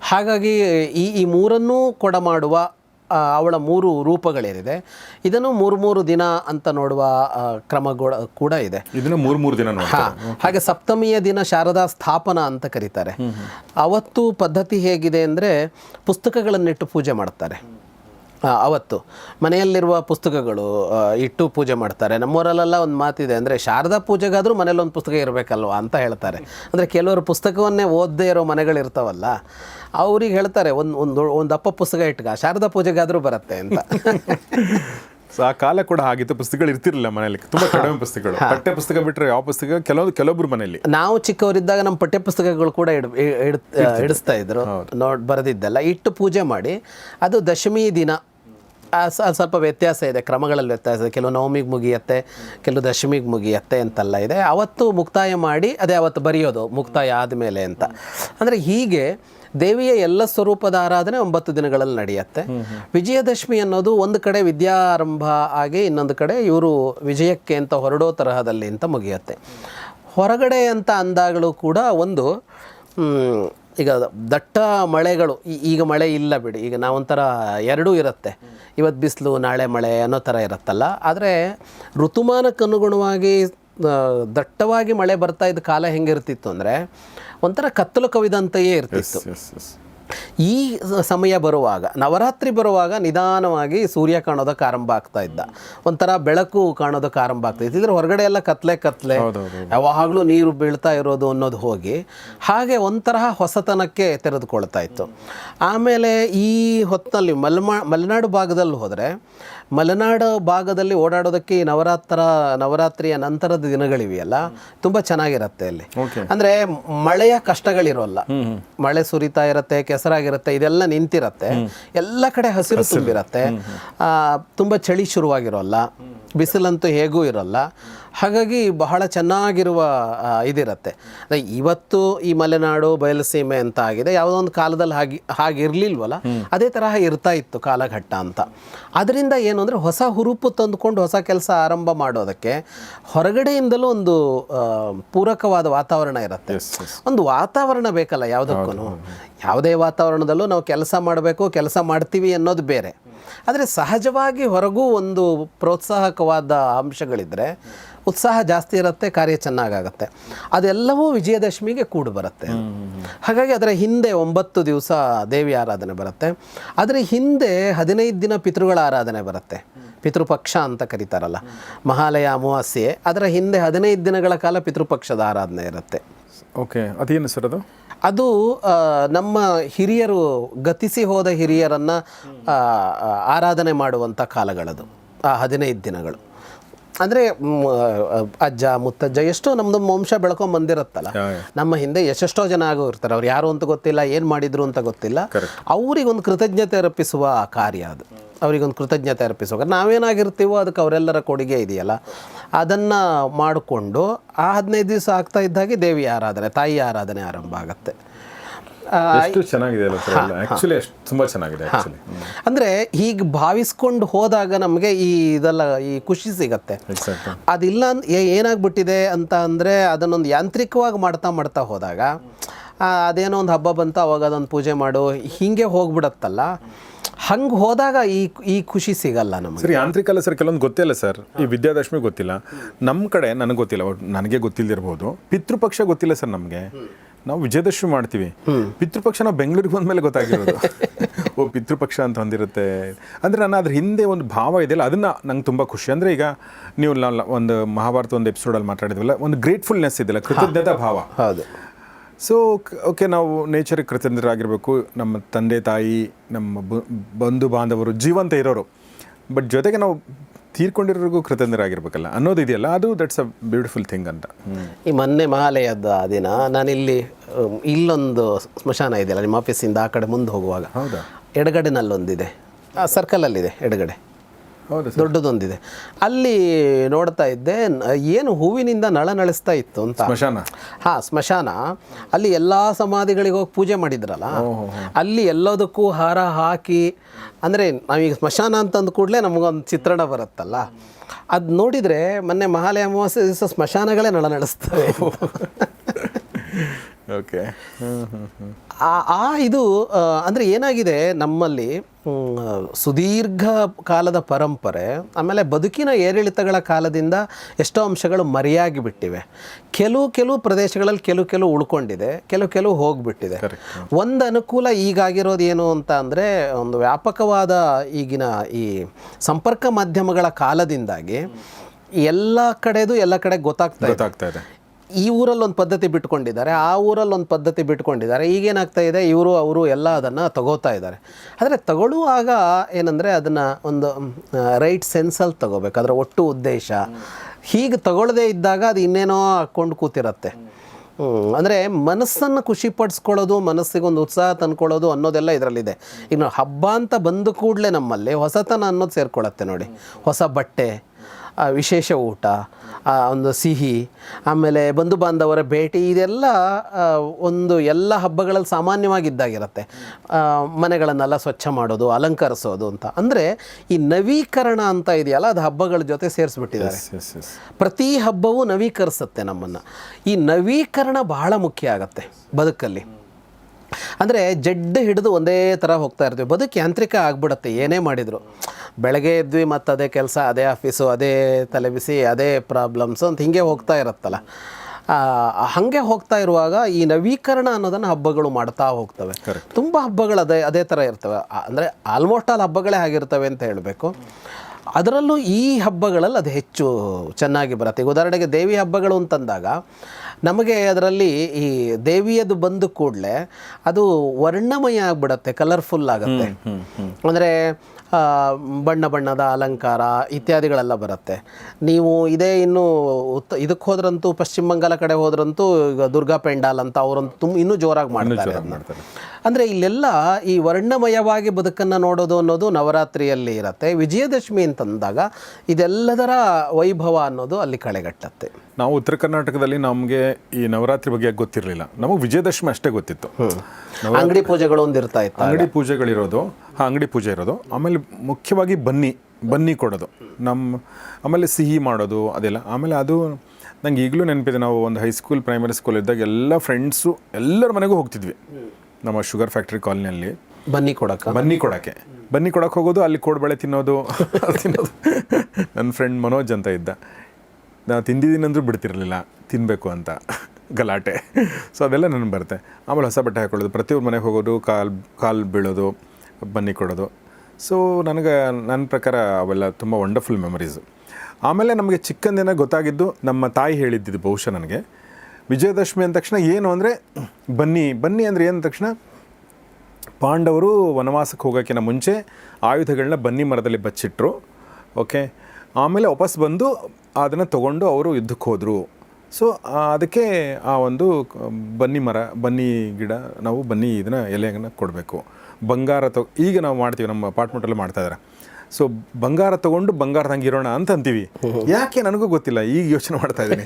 ಹಾಗಾಗಿ ಈ ಈ ಮೂರನ್ನೂ ಕೊಡ ಮಾಡುವ ಆ, ಅವಳ ಮೂರು ರೂಪಗಳೇನಿದೆ ಇದನ್ನು ಮೂರು ಮೂರು ದಿನ ಅಂತ ನೋಡುವ ಕ್ರಮ ಕ್ರಮಗಳು ಕೂಡ ಇದೆ. ಇದನ್ನು ಮೂರು ಮೂರು ದಿನ ಹಾ. ಹಾಗೆ ಸಪ್ತಮಿಯ ದಿನ ಶಾರದಾ ಸ್ಥಾಪನ ಅಂತ ಕರೀತಾರೆ. ಅವತ್ತು ಪದ್ಧತಿ ಹೇಗಿದೆ ಅಂದರೆ ಪುಸ್ತಕಗಳನ್ನಿಟ್ಟು ಪೂಜೆ ಮಾಡ್ತಾರೆ. ಅವತ್ತು. ಮನೆಯಲ್ಲಿರುವ ಪುಸ್ತಕಗಳು ಇಟ್ಟು ಪೂಜೆ ಮಾಡ್ತಾರೆ. ನಮ್ಮೂರಲ್ಲೆಲ್ಲ ಒಂದು ಮಾತಿದೆ ಅಂದರೆ ಶಾರದಾ ಪೂಜೆಗಾದರೂ ಮನೇಲಿ ಒಂದು ಪುಸ್ತಕ ಇರಬೇಕಲ್ವ ಅಂತ ಹೇಳ್ತಾರೆ. ಅಂದರೆ ಕೆಲವರು ಪುಸ್ತಕವನ್ನೇ ಓದದೇ ಇರೋ ಮನೆಗಳಿರ್ತಾವಲ್ಲ ಅವ್ರಿಗೆ ಹೇಳ್ತಾರೆ ಒಂದು ಒಂದು ಒಂದು ಅಪ್ಪ ಪುಸ್ತಕ ಇಟ್ಕ ಶಾರದಾ ಪೂಜೆಗಾದರೂ ಬರುತ್ತೆ ಅಂತ. ಸೊ ಆ ಕಾಲ ಕೂಡ ಆಗಿತ್ತು ಪುಸ್ತಕಗಳು ಇರ್ತಿರಲಿಲ್ಲ ಮನೇಲಿ ತುಂಬ ಕಡಿಮೆ ಪುಸ್ತಕಗಳು. ಪಠ್ಯ ಪುಸ್ತಕ ಬಿಟ್ಟರೆ ಯಾವ ಪುಸ್ತಕ? ಕೆಲವೊಂದು ಕೆಲವೊಬ್ರು ಮನೆಯಲ್ಲಿ. ನಾವು ಚಿಕ್ಕವರಿದ್ದಾಗ ನಮ್ಮ ಪಠ್ಯ ಪುಸ್ತಕಗಳು ಕೂಡ ಇಡ್ ಇಡ್- ಇಡ್- ಇಡಿಸ್ತಾ ಇದ್ರು. ನೋಡಿ ಬರೆದಿದ್ದೆಲ್ಲ. ಇಟ್ಟು ಪೂಜೆ ಮಾಡಿ ಅದು ದಶಮಿ ದಿನ. ಸ್ವಲ್ಪ ವ್ಯತ್ಯಾಸ ಇದೆ ಕ್ರಮಗಳಲ್ಲಿ ವ್ಯತ್ಯಾಸ ಇದೆ. ಕೆಲವು ನವಮಿಗೆ ಮುಗಿಯತ್ತೆ ಕೆಲವು ದಶಮಿಗೆ ಮುಗಿಯತ್ತೆ ಅಂತೆಲ್ಲ ಇದೆ. ಅವತ್ತು ಮುಕ್ತಾಯ ಮಾಡಿ ಅದೇ ಅವತ್ತು ಬರೆಯೋದು ಮುಕ್ತಾಯ ಆದಮೇಲೆ ಅಂತ. ಅಂದರೆ ಹೀಗೆ ದೇವಿಯ ಎಲ್ಲ ಸ್ವರೂಪದ ಆರಾಧನೆ ಒಂಬತ್ತು ದಿನಗಳಲ್ಲಿ ನಡೆಯುತ್ತೆ. ವಿಜಯದಶಮಿ ಅನ್ನೋದು ಒಂದು ಕಡೆ ವಿದ್ಯಾರಂಭ ಆಗಿ ಇನ್ನೊಂದು ಕಡೆ ಇವರು ವಿಜಯಕ್ಕೆ ಅಂತ ಹೊರಡೋ ತರಹದಲ್ಲಿ ಅಂತ ಮುಗಿಯುತ್ತೆ. ಹೊರಗಡೆ ಅಂತ ಅಂದಾಗಲೂ ಕೂಡ ಒಂದು ಈಗ ದಟ್ಟ ಮಳೆಗಳು ಈಗ ಮಳೆ ಇಲ್ಲ ಬಿಡಿ. ಈಗ ನಾವೊಂಥರ ಎರಡೂ ಇರುತ್ತೆ. ಇವತ್ತು ಬಿಸಿಲು, ನಾಳೆ ಮಳೆ ಅನ್ನೋ ಥರ ಇರುತ್ತಲ್ಲ. ಆದರೆ ಋತುಮಾನಕ್ಕನುಗುಣವಾಗಿ ದಟ್ಟವಾಗಿ ಮಳೆ ಬರ್ತಾ ಇದ್ದ ಕಾಲ ಹೆಂಗಿರ್ತಿತ್ತು ಅಂದರೆ, ಒಂಥರ ಕತ್ತಲು ಕವಿದಂತೆಯೇ ಇರ್ತಿತ್ತು. ಈ ಸಮಯ ಬರುವಾಗ ನವರಾತ್ರಿ ಬರುವಾಗ ನಿಧಾನವಾಗಿ ಸೂರ್ಯ ಕಾಣೋದಕ್ಕೆ ಆರಂಭ ಆಗ್ತಾ ಇದ್ದ. ಒಂಥರ ಬೆಳಕು ಕಾಣೋದಕ್ಕೆ ಆರಂಭ ಆಗ್ತಾ ಇತ್ತು. ಇದ್ರೆ ಹೊರಗಡೆ ಎಲ್ಲ ಕತ್ಲೆ ಕತ್ಲೆ ಯಾವಾಗಲೂ ನೀರು ಬೀಳ್ತಾ ಇರೋದು ಅನ್ನೋದು ಹೋಗಿ ಹಾಗೆ ಒಂಥರ ಹೊಸತನಕ್ಕೆ ತೆರೆದುಕೊಳ್ತಾ ಇತ್ತು. ಆಮೇಲೆ ಈ ಹೊತ್ತಿನಲ್ಲಿ ಮಲ್ಮ ಮಲೆನಾಡು ಭಾಗದಲ್ಲಿ ಹೋದರೆ ಮಲೆನಾಡು ಭಾಗದಲ್ಲಿ ಓಡಾಡೋದಕ್ಕೆ ಈ ನವರಾತ್ರ ನವರಾತ್ರಿಯ ನಂತರದ ದಿನಗಳಿವೆಯಲ್ಲ ತುಂಬ ಚೆನ್ನಾಗಿರುತ್ತೆ ಅಲ್ಲಿ. ಅಂದರೆ ಮಳೆಯ ಕಷ್ಟಗಳಿರೋಲ್ಲ. ಮಳೆ ಸುರಿತಾ ಇರುತ್ತೆ ಕೆಸರಾಗಿರುತ್ತೆ ಇದೆಲ್ಲ ನಿಂತಿರತ್ತೆ. ಎಲ್ಲ ಕಡೆ ಹಸಿರು ತುಂಬಿರುತ್ತೆ. ಆ, ತುಂಬ ಚಳಿ ಶುರುವಾಗಿರೋಲ್ಲ. ಬಿಸಿಲಂತೂ ಹೇಗೂ ಇರೋಲ್ಲ. ಹಾಗಾಗಿ ಬಹಳ ಚೆನ್ನಾಗಿರುವ ಇದಿರುತ್ತೆ. ಇವತ್ತು ಈ ಮಲೆನಾಡು ಬಯಲುಸೀಮೆ ಅಂತ ಆಗಿದೆ. ಯಾವುದೋ ಒಂದು ಕಾಲದಲ್ಲಿ ಹಾಗೆ ಹಾಗಿರಲಿಲ್ವಲ್ಲ? ಅದೇ ತರಹ ಇರ್ತಾ ಇತ್ತು ಕಾಲಘಟ್ಟ ಅಂತ. ಅದರಿಂದ ಏನು ಅಂದರೆ ಹೊಸ ಹುರುಪು ತಂದುಕೊಂಡು ಹೊಸ ಕೆಲಸ ಆರಂಭ ಮಾಡೋದಕ್ಕೆ ಹೊರಗಡೆಯಿಂದಲೂ ಒಂದು ಪೂರಕವಾದ ವಾತಾವರಣ ಇರುತ್ತೆ. ಒಂದು ವಾತಾವರಣ ಬೇಕಲ್ಲ ಯಾವುದಕ್ಕೂ. ಯಾವುದೇ ವಾತಾವರಣದಲ್ಲೂ ನಾವು ಕೆಲಸ ಮಾಡಬೇಕು ಕೆಲಸ ಮಾಡ್ತೀವಿ ಅನ್ನೋದು ಬೇರೆ. ಆದರೆ ಸಹಜವಾಗಿ ಹೊರಗೂ ಒಂದು ಪ್ರೋತ್ಸಾಹಕವಾದ ಅಂಶಗಳಿದ್ದರೆ ಉತ್ಸಾಹ ಜಾಸ್ತಿ ಇರುತ್ತೆ ಕಾರ್ಯ ಚೆನ್ನಾಗಾಗತ್ತೆ. ಅದೆಲ್ಲವೂ ವಿಜಯದಶಮಿಗೆ ಕೂಡು ಬರುತ್ತೆ. ಹಾಗಾಗಿ ಅದರ ಹಿಂದೆ ಒಂಬತ್ತು ದಿವಸ ದೇವಿ ಆರಾಧನೆ ಬರುತ್ತೆ. ಅದರ ಹಿಂದೆ ಹದಿನೈದು ದಿನ ಪಿತೃಗಳ ಆರಾಧನೆ ಬರುತ್ತೆ. ಪಿತೃಪಕ್ಷ ಅಂತ ಕರೀತಾರಲ್ಲ ಮಹಾಲಯ ಅಮಾವಾಸ್ಯೆ ಅದರ ಹಿಂದೆ ಹದಿನೈದು ದಿನಗಳ ಕಾಲ ಪಿತೃಪಕ್ಷದ ಆರಾಧನೆ ಇರುತ್ತೆ. ಓಕೆ ಅದೇನು ಸರ್ ಅದು? ಅದು ನಮ್ಮ ಹಿರಿಯರು ಗತಿಸಿ ಹೋದ ಹಿರಿಯರನ್ನು ಆರಾಧನೆ ಮಾಡುವಂಥ ಕಾಲಗಳದು ಆ ಹದಿನೈದು ದಿನಗಳು. ಅಂದರೆ ಅಜ್ಜ ಮುತ್ತಜ್ಜ ಎಷ್ಟೋ ನಮ್ಮದು ವಂಶ ಬೆಳಕೊಂಡ್ ಬಂದಿರುತ್ತಲ್ಲ. ನಮ್ಮ ಹಿಂದೆ ಎಷ್ಟೆಷ್ಟೋ ಜನ ಆಗೋ ಇರ್ತಾರೆ ಅವ್ರು ಯಾರು ಅಂತ ಗೊತ್ತಿಲ್ಲ ಏನು ಮಾಡಿದ್ರು ಅಂತ ಗೊತ್ತಿಲ್ಲ. ಅವರಿಗೊಂದು ಕೃತಜ್ಞತೆ ಅರ್ಪಿಸುವ ಕಾರ್ಯ ಅದು. ಅವರಿಗೊಂದು ಕೃತಜ್ಞತೆ ಅರ್ಪಿಸುವಾಗ ನಾವೇನಾಗಿರ್ತೀವೋ ಅದಕ್ಕೆ ಅವರೆಲ್ಲರ ಕೊಡುಗೆ ಇದೆಯಲ್ಲ. ಅದನ್ನು ಮಾಡಿಕೊಂಡು ಆ ಹದಿನೈದು ದಿವಸ ಆಗ್ತಾ ಇದ್ದಾಗೆ ದೇವಿ ಆರಾಧನೆ ತಾಯಿ ಆರಾಧನೆ ಆರಂಭ ಆಗುತ್ತೆ. ಎಷ್ಟು ಚೆನ್ನಾಗಿದೆ ಆ್ಯಕ್ಚುಲಿ ತುಂಬ ಚೆನ್ನಾಗಿದೆ ಅಂದರೆ ಹೀಗೆ ಭಾವಿಸ್ಕೊಂಡು ಹೋದಾಗ ನಮಗೆ ಈ ಇದೆಲ್ಲ ಈ ಖುಷಿ ಸಿಗತ್ತೆ. ಅದಿಲ್ಲ ಏನಾಗ್ಬಿಟ್ಟಿದೆ ಅಂತ ಅಂದರೆ ಅದನ್ನೊಂದು ಯಾಂತ್ರಿಕವಾಗಿ ಮಾಡ್ತಾ ಮಾಡ್ತಾ ಹೋದಾಗ ಅದೇನೋ ಒಂದು ಹಬ್ಬ ಬಂತ ಅವಾಗ ಅದೊಂದು ಪೂಜೆ ಮಾಡು ಹೀಗೆ ಹೋಗ್ಬಿಡತ್ತಲ್ಲ. ಹಂಗೆ ಹೋದಾಗ ಈ ಈ ಖುಷಿ ಸಿಗಲ್ಲ ನಮಗೆ. ಸರ್ ಯಾಂತ್ರಿಕ ಅಲ್ಲ ಸರ್ ಕೆಲವೊಂದು ಗೊತ್ತಿಲ್ಲ ಸರ್. ಈ ವಿದ್ಯಾದಶಮಿ ಗೊತ್ತಿಲ್ಲ. ನಮ್ಮ ಕಡೆ ನನಗೆ ಗೊತ್ತಿಲ್ಲ ನನಗೆ ಗೊತ್ತಿಲ್ಲದಿರ್ಬೋದು ಪಿತೃಪಕ್ಷ ಗೊತ್ತಿಲ್ಲ ಸರ್ ನಮಗೆ. ನಾವು ವಿಜಯದಶಮಿ ಮಾಡ್ತೀವಿ. ಪಿತೃಪಕ್ಷ ನಾವು ಬೆಂಗಳೂರಿಗೆ ಬಂದ್ಮೇಲೆ ಗೊತ್ತಾಗಿರೋದು. ಓ ಪಿತೃಪಕ್ಷ ಅಂತ ಹೊಂದಿರುತ್ತೆ ಅಂದರೆ ನಾನು ಅದ್ರ ಹಿಂದೆ ಒಂದು ಭಾವ ಇದೆಯಲ್ಲ ಅದನ್ನು ನಂಗೆ ತುಂಬ ಖುಷಿ. ಅಂದರೆ ಈಗ ನೀವು ಒಂದು ಮಹಾಭಾರತ ಒಂದು ಎಪಿಸೋಡಲ್ಲಿ ಮಾತಾಡಿದ್ವಲ್ಲ ಒಂದು ಗ್ರೇಟ್ಫುಲ್ನೆಸ್ ಇದೆಯಲ್ಲ ಕೃತಜ್ಞತಾ ಭಾವ. ಹೌದು. ಸೊ ಓಕೆ ನಾವು ನೇಚರ್ಗೆ ಕೃತಜ್ಞರಾಗಿರಬೇಕು. ನಮ್ಮ ತಂದೆ ತಾಯಿ ನಮ್ಮ ಬಂಧು ಬಾಂಧವರು ಜೀವಂತ ಇರೋರು. ಬಟ್ ಜೊತೆಗೆ ನಾವು ತೀರ್ಕೊಂಡಿರೋರಿಗೂ ಕೃತಜ್ಞರಾಗಿರ್ಬೇಕಲ್ಲ ಅನ್ನೋದು ಇದೆಯಲ್ಲ ಅದು ದಟ್ಸ್ ಅ ಬ್ಯೂಟಿಫುಲ್ ಥಿಂಗ್ ಅಂತ. ಈ ಮೊನ್ನೆ ಮಹಾಲಯದ ದಿನ ನಾನಿಲ್ಲಿ ಇಲ್ಲೊಂದು ಸ್ಮಶಾನ ಇದೆಯಲ್ಲ ನಿಮ್ಮ ಆಫೀಸಿಂದ ಆ ಕಡೆ ಮುಂದೆ ಹೋಗುವಾಗ. ಹೌದಾ? ಎಡಗಡೆನಲ್ಲೊಂದಿದೆ. ಆ ಸರ್ಕಲಲ್ಲಿದೆ ಎಡಗಡೆ. ದೊಡ್ಡದೊಂದಿದೆ. ಅಲ್ಲಿ ನೋಡ್ತಾ ಇದ್ದೆ ಏನು ಹೂವಿನಿಂದ ನಳನಳಿಸ್ತಾ ಇತ್ತು ಅಂತ. ಸ್ಮಶಾನ? ಹಾ ಸ್ಮಶಾನ. ಅಲ್ಲಿ ಎಲ್ಲ ಸಮಾಧಿಗಳಿಗೆ ಹೋಗಿ ಪೂಜೆ ಮಾಡಿದ್ರಲ್ಲ ಅಲ್ಲಿ ಎಲ್ಲದಕ್ಕೂ ಹಾರ ಹಾಕಿ ಅಂದರೆ ನಾವೀಗ ಸ್ಮಶಾನ ಅಂತ ಅಂದ ಕೂಡಲೇ ನಮಗೊಂದು ಚಿತ್ರಣ ಬರುತ್ತಲ್ಲ. ಅದು ನೋಡಿದರೆ ಮೊನ್ನೆ ಮಹಾಲಯ ಅಮಾವಾಸ್ಯೆ ದಿವಸ ಸ್ಮಶಾನಗಳೇ ನಳನಳಿಸ್ತವೆ ಓಕೆ ಹ್ಞೂ ಹ್ಞೂ ಹ್ಞೂ ಆ ಆ ಇದು ಅಂದರೆ ಏನಾಗಿದೆ ನಮ್ಮಲ್ಲಿ ಸುದೀರ್ಘ ಕಾಲದ ಪರಂಪರೆ ಆಮೇಲೆ ಬದುಕಿನ ಏರಿಳಿತಗಳ ಕಾಲದಿಂದ ಎಷ್ಟೋ ಅಂಶಗಳು ಮರೆಯಾಗಿ ಬಿಟ್ಟಿವೆ. ಕೆಲವು ಕೆಲವು ಪ್ರದೇಶಗಳಲ್ಲಿ ಕೆಲವು ಕೆಲವು ಉಳ್ಕೊಂಡಿದೆ ಕೆಲವು ಕೆಲವು ಹೋಗ್ಬಿಟ್ಟಿದೆ. ಒಂದು ಅನುಕೂಲ ಈಗಾಗಿರೋದು ಏನು ಅಂತ ಅಂದರೆ ಒಂದು ವ್ಯಾಪಕವಾದ ಈಗಿನ ಈ ಸಂಪರ್ಕ ಮಾಧ್ಯಮಗಳ ಕಾಲದಿಂದಾಗಿ ಎಲ್ಲ ಕಡೆದು ಎಲ್ಲ ಕಡೆ ಗೊತ್ತಾಗ್ತಾ ಇದೆ. ಈ ಊರಲ್ಲಿ ಒಂದು ಪದ್ಧತಿ ಬಿಟ್ಕೊಂಡಿದ್ದಾರೆ, ಆ ಊರಲ್ಲಿ ಒಂದು ಪದ್ಧತಿ ಬಿಟ್ಕೊಂಡಿದ್ದಾರೆ. ಈಗೇನಾಗ್ತಾ ಇದೆ, ಇವರು, ಅವರು ಎಲ್ಲ ಅದನ್ನು ತಗೋತಾ ಇದ್ದಾರೆ. ಆದರೆ ತಗೊಳ್ಳುವಾಗ ಏನಂದರೆ ಅದನ್ನು ಒಂದು ರೈಟ್ ಸೆನ್ಸಲ್ಲಿ ತಗೋಬೇಕು. ಅದರ ಒಟ್ಟು ಉದ್ದೇಶ. ಹೀಗೆ ತಗೊಳ್ಳದೇ ಇದ್ದಾಗ ಅದು ಇನ್ನೇನೋ ಹಾಕ್ಕೊಂಡು ಕೂತಿರತ್ತೆ. ಅಂದರೆ ಮನಸ್ಸನ್ನು ಖುಷಿಪಡಿಸ್ಕೊಳ್ಳೋದು ಮನಸ್ಸಿಗೆ ಒಂದು ಉತ್ಸಾಹ ತಂದ್ಕೊಳ್ಳೋದು ಅನ್ನೋದೆಲ್ಲ ಇದರಲ್ಲಿದೆ. ಇನ್ನು ಹಬ್ಬ ಅಂತ ಬಂದ ಕೂಡಲೇ ನಮ್ಮಲ್ಲಿ ಹೊಸತನ ಅನ್ನೋದು ಸೇರ್ಕೊಳ್ಳುತ್ತೆ ನೋಡಿ. ಹೊಸ ಬಟ್ಟೆ ವಿಶೇಷ ಊಟ ಒಂದು ಸಿಹಿ ಆಮೇಲೆ ಬಂಧು ಬಾಂಧವರ ಭೇಟಿ ಇದೆಲ್ಲ ಒಂದು ಎಲ್ಲ ಹಬ್ಬಗಳಲ್ಲಿ ಸಾಮಾನ್ಯವಾಗಿದ್ದಾಗಿರುತ್ತೆ. ಮನೆಗಳನ್ನೆಲ್ಲ ಸ್ವಚ್ಛ ಮಾಡೋದು ಅಲಂಕರಿಸೋದು ಅಂತ. ಅಂದರೆ ಈ ನವೀಕರಣ ಅಂತ ಇದೆಯಲ್ಲ ಅದು ಹಬ್ಬಗಳ ಜೊತೆ ಸೇರಿಸ್ಬಿಟ್ಟಿದ್ದಾರೆ. ಪ್ರತಿ ಹಬ್ಬವೂ ನವೀಕರಿಸುತ್ತೆ ನಮ್ಮನ್ನು. ಈ ನವೀಕರಣ ಬಹಳ ಮುಖ್ಯ ಆಗುತ್ತೆ ಬದುಕಲ್ಲಿ. ಅಂದರೆ ಜಡ್ಡು ಹಿಡಿದು ಒಂದೇ ಥರ ಹೋಗ್ತಾ ಇರ್ತೀವಿ. ಬದುಕು ಯಾಂತ್ರಿಕ ಆಗ್ಬಿಡುತ್ತೆ. ಏನೇ ಮಾಡಿದ್ರು. ಬೆಳಗ್ಗೆ ಎದ್ವಿ ಮತ್ತು ಅದೇ ಕೆಲಸ ಅದೇ ಆಫೀಸು ಅದೇ ತಲೆಬಿಸಿ ಅದೇ ಪ್ರಾಬ್ಲಮ್ಸು ಅಂತ ಹೀಗೆ ಹೋಗ್ತಾ ಇರುತ್ತಲ್ಲ. ಹಾಗೆ ಹೋಗ್ತಾ ಇರುವಾಗ ಈ ನವೀಕರಣ ಅನ್ನೋದನ್ನು ಹಬ್ಬಗಳು ಮಾಡ್ತಾ ಹೋಗ್ತವೆ. ತುಂಬ ಹಬ್ಬಗಳು ಅದೇ ಅದೇ ಥರ ಇರ್ತವೆ. ಅಂದರೆ ಆಲ್ಮೋಸ್ಟ್ ಆಲ್ ಹಬ್ಬಗಳೇ ಆಗಿರ್ತವೆ ಅಂತ ಹೇಳಬೇಕು. ಅದರಲ್ಲೂ ಈ ಹಬ್ಬಗಳಲ್ಲಿ ಅದು ಹೆಚ್ಚು ಚೆನ್ನಾಗಿ ಬರುತ್ತೆ. ಈಗ ಉದಾಹರಣೆಗೆ ದೇವಿ ಹಬ್ಬಗಳು ಅಂತಂದಾಗ ನಮಗೆ ಅದರಲ್ಲಿ ಈ ದೇವಿಯದು ಬಂದ ಕೂಡಲೇ ಅದು ವರ್ಣಮಯ ಆಗ್ಬಿಡತ್ತೆ ಕಲರ್ಫುಲ್ ಆಗುತ್ತೆ. ಅಂದರೆ ಬಣ್ಣ ಬಣ್ಣದ ಅಲಂಕಾರ ಇತ್ಯಾದಿಗಳೆಲ್ಲ ಬರುತ್ತೆ. ನೀವು ಇದೇ ಇನ್ನು ಉತ್ತ ಇದಕ್ಕೆ ಹೋದ್ರಂತೂ ಪಶ್ಚಿಮ ಬಂಗಾಳ ಕಡೆ ಹೋದ್ರಂತೂ ಈಗ ದುರ್ಗಾ ಪೆಂಡಾಲ್ ಅಂತ ಅವರಂತೂ ತುಂಬ ಇನ್ನೂ ಜೋರಾಗಿ ಮಾಡ್ತಾರೆ. ಅಂದರೆ ಇಲ್ಲೆಲ್ಲ ಈ ವರ್ಣಮಯವಾಗಿ ಬದುಕನ್ನು ನೋಡೋದು ಅನ್ನೋದು ನವರಾತ್ರಿಯಲ್ಲಿ ಇರುತ್ತೆ. ವಿಜಯದಶಮಿ ಅಂತಂದಾಗ ಇದೆಲ್ಲದರ ವೈಭವ ಅನ್ನೋದು ಅಲ್ಲಿ ಕಳೆಗಟ್ಟತ್ತೆ. ನಾವು ಉತ್ತರ ಕರ್ನಾಟಕದಲ್ಲಿ ನಮಗೆ ಈ ನವರಾತ್ರಿ ಬಗ್ಗೆ ಗೊತ್ತಿರಲಿಲ್ಲ. ನಮಗೆ ವಿಜಯದಶಮಿ ಅಷ್ಟೇ ಗೊತ್ತಿತ್ತು. ಅಂಗಡಿ ಪೂಜೆಗಳು ಒಂದು ಇರ್ತಾ ಇತ್ತು ಅಂಗಡಿ ಪೂಜೆಗಳಿರೋದು ಹಾಂ ಅಂಗಡಿ ಪೂಜೆ ಇರೋದು. ಆಮೇಲೆ ಮುಖ್ಯವಾಗಿ ಬನ್ನಿ ಬನ್ನಿ ಕೊಡೋದು. ನಮ್ಮ ಆಮೇಲೆ ಸಿಹಿ ಮಾಡೋದು ಅದೆಲ್ಲ. ಆಮೇಲೆ ಅದು ನಂಗೆ ಈಗಲೂ ನೆನಪಿದೆ ನಾವು ಒಂದು ಹೈಸ್ಕೂಲ್ ಪ್ರೈಮರಿ ಸ್ಕೂಲ್ ಇದ್ದಾಗ ಎಲ್ಲ ಫ್ರೆಂಡ್ಸು ಎಲ್ಲರ ಮನೆಗೂ ಹೋಗ್ತಿದ್ವಿ. ನಮ್ಮ ಶುಗರ್ ಫ್ಯಾಕ್ಟ್ರಿ ಕಾಲನಿಯಲ್ಲಿ. ಬನ್ನಿ ಕೊಡಕ ಬನ್ನಿ ಕೊಡೋಕ್ಕೆ. ಬನ್ನಿ ಕೊಡಕ್ಕೆ ಹೋಗೋದು ಅಲ್ಲಿ ಕೋಡ್ಬಳೆ ತಿನ್ನೋದು ತಿನ್ನೋದು. ನನ್ನ ಫ್ರೆಂಡ್ ಮನೋಜ್ ಅಂತ ಇದ್ದ. ನಾ ತಿಂದಿದ್ದೀನಿ ಅಂದರೂ ಬಿಡ್ತಿರಲಿಲ್ಲ ತಿನ್ನಬೇಕು ಅಂತ ಗಲಾಟೆ. ಸೊ ಅದೆಲ್ಲ ನನಗೆ ಬರುತ್ತೆ. ಆಮೇಲೆ ಹೊಸ ಬಟ್ಟೆ ಹಾಕೊಳ್ಳೋದು ಪ್ರತಿಯೊಬ್ಬರ ಮನೆಗೆ ಹೋಗೋದು ಕಾಲು ಕಾಲು ಬೀಳೋದು ಬನ್ನಿ ಕೊಡೋದು. ಸೊ ನನಗೆ ನನ್ನ ಪ್ರಕಾರ ಅವೆಲ್ಲ ತುಂಬ ವಂಡರ್ಫುಲ್ ಮೆಮರೀಸ್ ಆಮೇಲೆ ನಮಗೆ ಚಿಕ್ಕಂದಿನ ಗೊತ್ತಾಗಿದ್ದು ನಮ್ಮ ತಾಯಿ ಹೇಳಿದ್ದಿದ್ದು ಬಹುಶಃ ನನಗೆ. ವಿಜಯದಶಮಿ ಅಂದ ತಕ್ಷಣ ಏನು ಅಂದರೆ, ಬನ್ನಿ ಬನ್ನಿ ಅಂದರೆ ಏನು ತಕ್ಷಣ, ಪಾಂಡವರು ವನವಾಸಕ್ಕೆ ಹೋಗೋಕ್ಕಿಂತ ಮುಂಚೆ ಆಯುಧಗಳನ್ನ ಬನ್ನಿ ಮರದಲ್ಲಿ ಬಚ್ಚಿಟ್ರು. ಓಕೆ ಆಮೇಲೆ ವಾಪಸ್ ಬಂದು ಅದನ್ನು ತಗೊಂಡು ಅವರು ಯುದ್ಧಕ್ಕೆ ಹೋದರು. ಸೊ ಅದಕ್ಕೆ ಆ ಒಂದು ಬನ್ನಿ ಮರ, ಬನ್ನಿ ಗಿಡ, ನಾವು ಬನ್ನಿ ಇದನ್ನು ಎಲೆಯನ್ನು ಕೊಡಬೇಕು. ಬಂಗಾರ ತೊ ಈಗ ನಾವು ಮಾಡ್ತೀವಿ ನಮ್ಮ ಅಪಾರ್ಟ್ಮೆಂಟಲ್ಲಿ ಮಾಡ್ತಾ ಇದ್ದಾರೆ ಸೊ ಬಂಗಾರ ತಗೊಂಡು ಬಂಗಾರದಂಗೆ ಇರೋಣ ಅಂತ ಅಂತೀವಿ. ಯಾಕೆ ನನಗೂ ಗೊತ್ತಿಲ್ಲ ಈಗ ಯೋಚನೆ ಮಾಡ್ತಾ ಇದ್ದೀನಿ.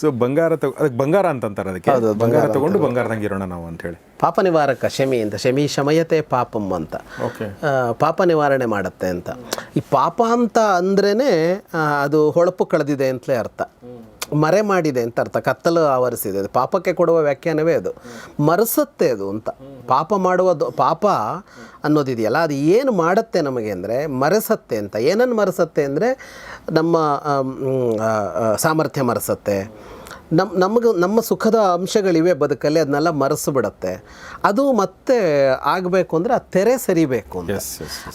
ಸೊ ಬಂಗಾರ ತಗೊ ಅದಕ್ಕೆ ಬಂಗಾರ ಅಂತಂತಾರೆ ಅದಕ್ಕೆ. ಬಂಗಾರ ತಗೊಂಡು ಬಂಗಾರದಂಗೆ ಇರೋಣ ನಾವು ಅಂತ ಹೇಳಿ. ಪಾಪ ನಿವಾರಕ ಶಮಿ ಅಂತ ಶಮಿ ಶಮಯತೆ ಪಾಪಂ ಅಂತ. ಪಾಪ ನಿವಾರಣೆ ಮಾಡುತ್ತೆ ಅಂತ. ಈ ಪಾಪ ಅಂತ ಅಂದ್ರೇ ಅದು ಹೊಳಪು ಕಳೆದಿದೆ ಅಂತಲೇ ಅರ್ಥ. ಮರೆ ಮಾಡಿದೆ ಅಂತ ಅರ್ಥ, ಕತ್ತಲು ಆವರಿಸಿದೆ. ಅದು ಪಾಪಕ್ಕೆ ಕೊಡುವ ವ್ಯಾಖ್ಯಾನವೇ ಅದು. ಮರೆಸುತ್ತೆ ಅದು ಅಂತ. ಪಾಪ ಮಾಡುವ ಪಾಪ ಅನ್ನೋದಿದೆಯಲ್ಲ, ಅದು ಏನು ಮಾಡುತ್ತೆ ನಮಗೆ ಅಂದರೆ ಮರೆಸತ್ತೆ ಅಂತ. ಏನನ್ನು ಮರೆಸತ್ತೆ ಅಂದರೆ ನಮ್ಮ ಸಾಮರ್ಥ್ಯ ಮರೆಸತ್ತೆ. ನಮ್ಮ ನಮಗೆ ನಮ್ಮ ಸುಖದ ಅಂಶಗಳಿವೆ ಬದುಕಲ್ಲಿ ಅದನ್ನೆಲ್ಲ ಮರೆಸು ಬಿಡುತ್ತೆ. ಅದು ಮತ್ತೆ ಆಗಬೇಕು ಅಂದರೆ ಆ ತೆರೆ ಸರಿಬೇಕು